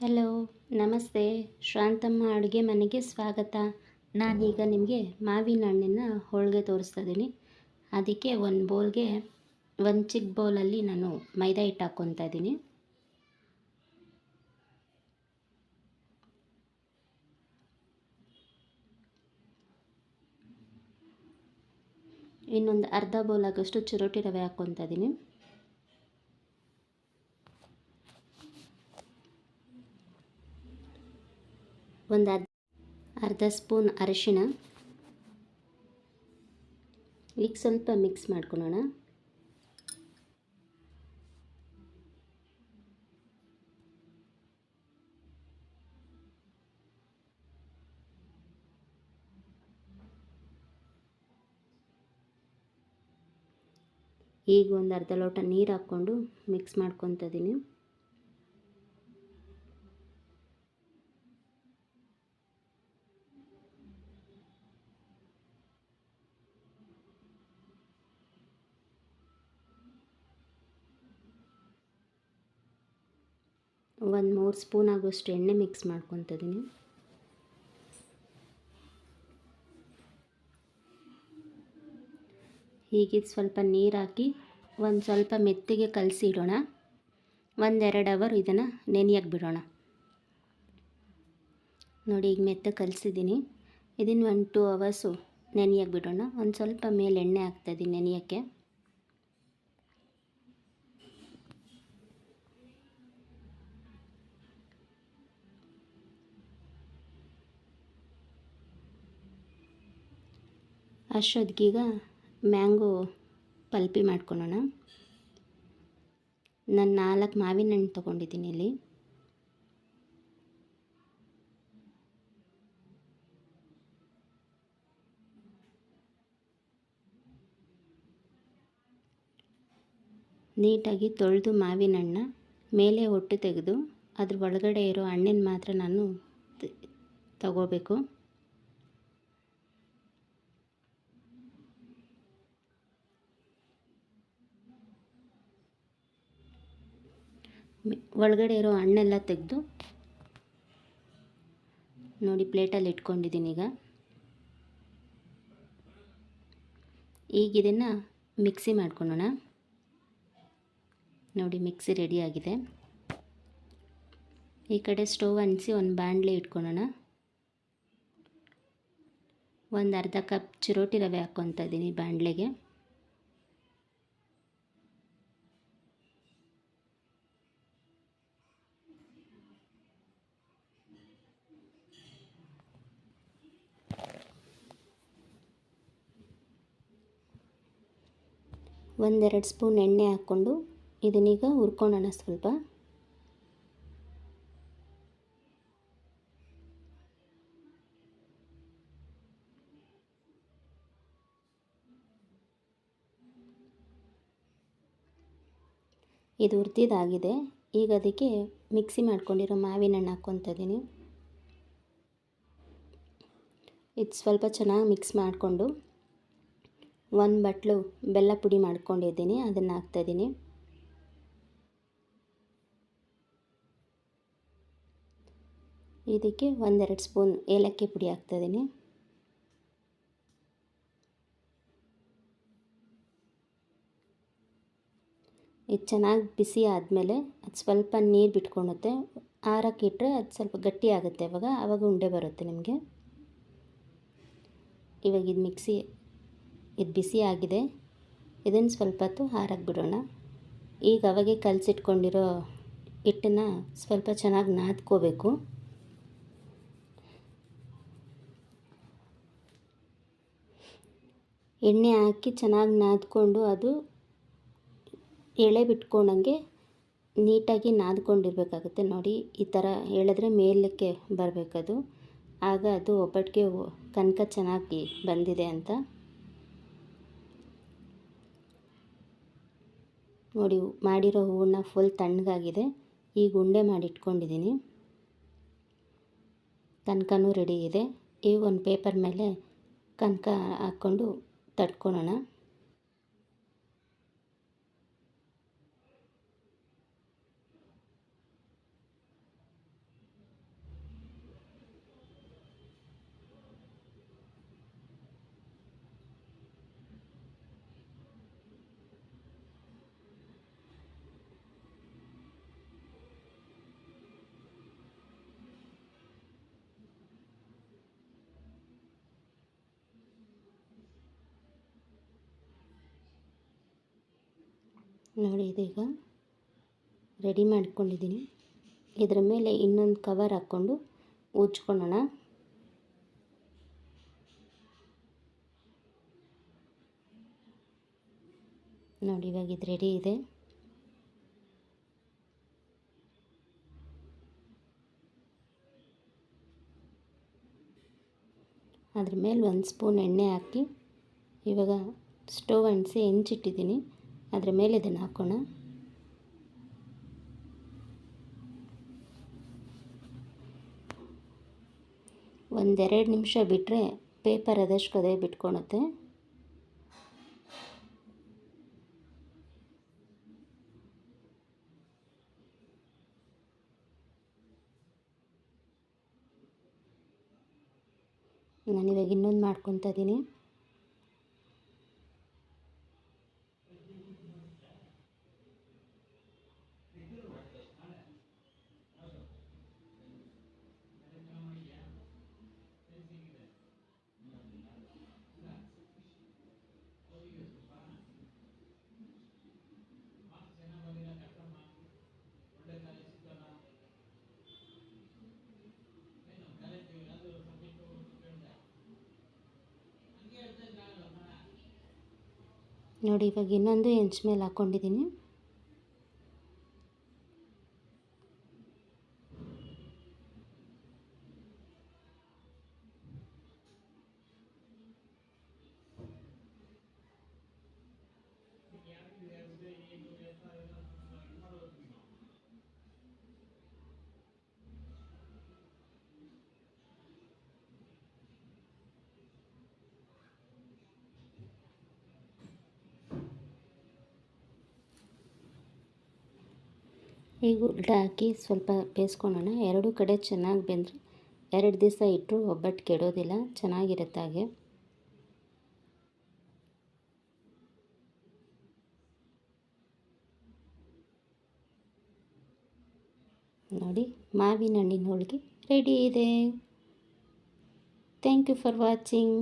Hello, ನಮಸ್ತೆ. ಶ್ರಾಂತಮ್ಮ ಅಡುಗೆ ಮನೆಗೆ ಸ್ವಾಗತ. ನಾನೀಗ ನಿಮಗೆ ಮಾವಿನ ಹಣ್ಣಿನ ಹೋಳಿಗೆ ತೋರಿಸ್ತಾ ಇದ್ದೀನಿ ಅದಕ್ಕೆ ಒಂದು ಬೌಲ್ಗೆ, ಒಂದು ಚಿಕ್ಕ ಬೌಲಲ್ಲಿ ನಾನು ಮೈದಾ ಹಿಟ್ಟು ಹಾಕ್ಕೊತಾ ಇದ್ದೀನಿ ಇನ್ನೊಂದು ಅರ್ಧ ಬೌಲ್ ಆಗೋಷ್ಟು ಚಿರೋಟಿ ರವೆ ಹಾಕ್ಕೊತಾ ಇದ್ದೀನಿ ಒಂದು ಅರ್ಧ ಸ್ಪೂನ್ ಅರಿಶಿಣ. ಈಗ ಸ್ವಲ್ಪ ಮಿಕ್ಸ್ ಮಾಡ್ಕೊಳ್ಳೋಣ. ಈಗ ಒಂದು ಅರ್ಧ ಲೋಟ ನೀರು ಹಾಕ್ಕೊಂಡು ಮಿಕ್ಸ್ ಮಾಡ್ಕೊತ ಒಂದು ಮೂರು ಸ್ಪೂನ್ ಆಗೋಷ್ಟು ಎಣ್ಣೆ ಮಿಕ್ಸ್ ಮಾಡ್ಕೊತಿದ್ದೀನಿ ಹೀಗಿದ್ದು ಹೀಗೆ ಸ್ವಲ್ಪ ನೀರು ಹಾಕಿ ಒಂದು ಸ್ವಲ್ಪ ಮೆತ್ತಿಗೆ ಕಲಸಿ ಇಡೋಣ. ಒಂದೆರಡು ಅವರ್ ಇದನ್ನು ನೆನೆಯಕ್ಕೆ ಬಿಡೋಣ. ನೋಡಿ ಈಗ ಮೆತ್ತ ಕಲಿಸಿದ್ದೀನಿ ಇದನ್ನು ಒನ್ ಟೂ ಅವರ್ಸು ನೆನೆಯಕ್ಕೆ ಬಿಡೋಣ. ಒಂದು ಸ್ವಲ್ಪ ಮೇಲೆ ಎಣ್ಣೆ ಹಾಕ್ತಾಯಿದ್ದೀನಿ ನೆನೆಯೋಕ್ಕೆ. ಅಷ್ಟೊತ್ತಿಗೀಗ ಮ್ಯಾಂಗೋ ಪಲ್ಪಿ ಮಾಡ್ಕೊಳ್ಳೋಣ. ನಾನು ನಾಲ್ಕು ಮಾವಿನ ಹಣ್ಣು ತೊಗೊಂಡಿದ್ದೀನಿ ಇಲ್ಲಿ. ನೀಟಾಗಿ ತೊಳೆದು ಮಾವಿನ ಹಣ್ಣ ಮೇಲೆ ಹೊಟ್ಟು ತೆಗೆದು ಅದ್ರ ಒಳಗಡೆ ಇರೋ ಹಣ್ಣಿನ ಮಾತ್ರ ನಾನು ತಗೋಬೇಕು. ಒಳಗಡೆ ಇರೋ ಹಣ್ಣೆಲ್ಲ ತೆಗೆದು ನೋಡಿ ಪ್ಲೇಟಲ್ಲಿ ಇಟ್ಕೊಂಡಿದ್ದೀನಿ ಈಗ. ಈಗ ಇದನ್ನು ಮಿಕ್ಸಿ ಮಾಡ್ಕೊಳ್ಳೋಣ. ನೋಡಿ ಮಿಕ್ಸಿ ರೆಡಿಯಾಗಿದೆ ಈ ಕಡೆ ಸ್ಟವ್ ಅನಿಸಿ ಒಂದು ಬಾಣಲೆ ಇಟ್ಕೊಳ್ಳೋಣ. ಒಂದು ಅರ್ಧ ಕಪ್ ಚಿರೋಟಿ ರವೆ ಹಾಕ್ಕೊತ ಇದ್ದೀನಿ ಬಾಣಲೆಗೆ. ಒಂದೆರಡು ಸ್ಪೂನ್ ಎಣ್ಣೆ ಹಾಕ್ಕೊಂಡು ಇದನ್ನೀಗ ಹುರ್ಕೊಳ್ಳೋಣ ಸ್ವಲ್ಪ. ಇದು ಹುರಿದಿದ್ದಾಗಿದೆ. ಈಗ ಅದಕ್ಕೆ ಮಿಕ್ಸಿ ಮಾಡ್ಕೊಂಡಿರೋ ಮಾವಿನ ಹಣ್ಣು ಹಾಕ್ಕೊತಿದ್ದೀನಿ ಇದು ಸ್ವಲ್ಪ ಚೆನ್ನಾಗಿ ಮಿಕ್ಸ್ ಮಾಡಿಕೊಂಡು ಒಂದು ಬಟ್ಲು ಬೆಲ್ಲ ಪುಡಿ ಮಾಡ್ಕೊಂಡಿದ್ದೀನಿ, ಅದನ್ನು ಹಾಕ್ತಾಯಿದ್ದೀನಿ ಇದಕ್ಕೆ ಒಂದೆರಡು ಸ್ಪೂನ್ ಏಲಕ್ಕಿ ಪುಡಿ ಹಾಕ್ತಾಯಿದ್ದೀನಿ ಇದು ಚೆನ್ನಾಗಿ ಬಿಸಿ ಆದಮೇಲೆ ಅದು ಸ್ವಲ್ಪ ನೀರು ಬಿಟ್ಕೊಳುತ್ತೆ ಆರಕ್ಕಿಟ್ರೆ ಅದು ಸ್ವಲ್ಪ ಗಟ್ಟಿ ಆಗುತ್ತೆ ಅವಾಗ ಆವಾಗ ಉಂಡೆ ಬರುತ್ತೆ ನಿಮಗೆ. ಇವಾಗ ಇದು ಮಿಕ್ಸಿ ಇದು ಬಿಸಿ ಆಗಿದೆ. ಇದನ್ನು ಸ್ವಲ್ಪ ಹೊತ್ತು ಹಾರಕ್ಕೆ ಬಿಡೋಣ. ಈಗ ಅವಾಗೆ ಕಲಸಿಟ್ಕೊಂಡಿರೋ ಹಿಟ್ಟನ್ನು ಸ್ವಲ್ಪ ಚೆನ್ನಾಗಿ ನಾದ್ಕೋಬೇಕು. ಎಣ್ಣೆ ಹಾಕಿ ಚೆನ್ನಾಗಿ ನಾದ್ಕೊಂಡು ಅದು ಎಳೆ ಬಿಟ್ಕೊಂಡಂಗೆ ನೀಟಾಗಿ ನಾದ್ಕೊಂಡಿರ್ಬೇಕಾಗುತ್ತೆ. ನೋಡಿ, ಈ ಥರ ಹೇಳಿದ್ರೆ ಮೇಲಕ್ಕೆ ಬರಬೇಕದು. ಆಗ ಅದು ಒಬ್ಬಟ್ಟಿಗೆ ಕನಕ ಚೆನ್ನಾಗಿ ಬಂದಿದೆ ಅಂತ. ನೋಡಿ, ಮಾಡಿರೋ ಹೂವನ್ನ ಫುಲ್ ತಣ್ಣಗಾಗಿದೆ. ಈಗ ಉಂಡೆ ಮಾಡಿ ಇಟ್ಕೊಂಡಿದ್ದೀನಿ ಕನಕನೂ ರೆಡಿ ಇದೆ. ಈಗ ಒಂದು ಪೇಪರ್ ಮೇಲೆ ಕನಕ ಹಾಕ್ಕೊಂಡು ತಟ್ಕೊಳ್ಳೋಣ ನೋಡಿ, ಇದೀಗ ರೆಡಿ ಮಾಡ್ಕೊಂಡಿದ್ದೀನಿ. ಇದರ ಮೇಲೆ ಇನ್ನೊಂದು ಕವರ್ ಹಾಕ್ಕೊಂಡು ಉಜ್ಕೊಳ್ಳೋಣ. ನೋಡಿ, ಇವಾಗ ಇದು ರೆಡಿ ಇದೆ. ಅದ್ರ ಮೇಲೆ ಒಂದು ಸ್ಪೂನ್ ಎಣ್ಣೆ ಹಾಕಿ ಇವಾಗ ಸ್ಟವ್ ಅಂಟಿಸಿ ಹೆಂಚಿಟ್ಟಿದ್ದೀನಿ. ಅದ್ರ ಮೇಲೆ ಇದನ್ನು ಹಾಕೋಣ. ಒಂದೆರಡು ನಿಮಿಷ ಬಿಟ್ಟರೆ ಪೇಪರ್ ಅದಷ್ಟು ಅದೇ ಬಿಟ್ಕೊಳುತ್ತೆ ನಾನಿವಾಗ ಇನ್ನೊಂದು ಮಾಡ್ಕೊತಾ ಇದ್ದೀನಿ ನೋಡಿ ಇವಾಗ ಇನ್ನೊಂದು ಹೆಂಚ್ ಮೇಲೆ ಹಾಕ್ಕೊಂಡಿದ್ದೀನಿ ಈಗ ಉಲ್ಟ ಹಾಕಿ ಸ್ವಲ್ಪ ಬೇಯಿಸ್ಕೊಳ್ಳೋಣ ಎರಡೂ ಕಡೆ ಚೆನ್ನಾಗಿ ಬೆಂದರೆ ಎರಡು ದಿವಸ ಇಟ್ಟರು ಒಬ್ಬಟ್ಟು ಕೆಡೋದಿಲ್ಲ, ಚೆನ್ನಾಗಿರುತ್ತೆ ಹಾಗೆ. ನೋಡಿ ಮಾವಿನ ಹಣ್ಣಿನ ಹೋಳಿಗೆ ರೆಡಿ ಇದೆ. Thank you for watching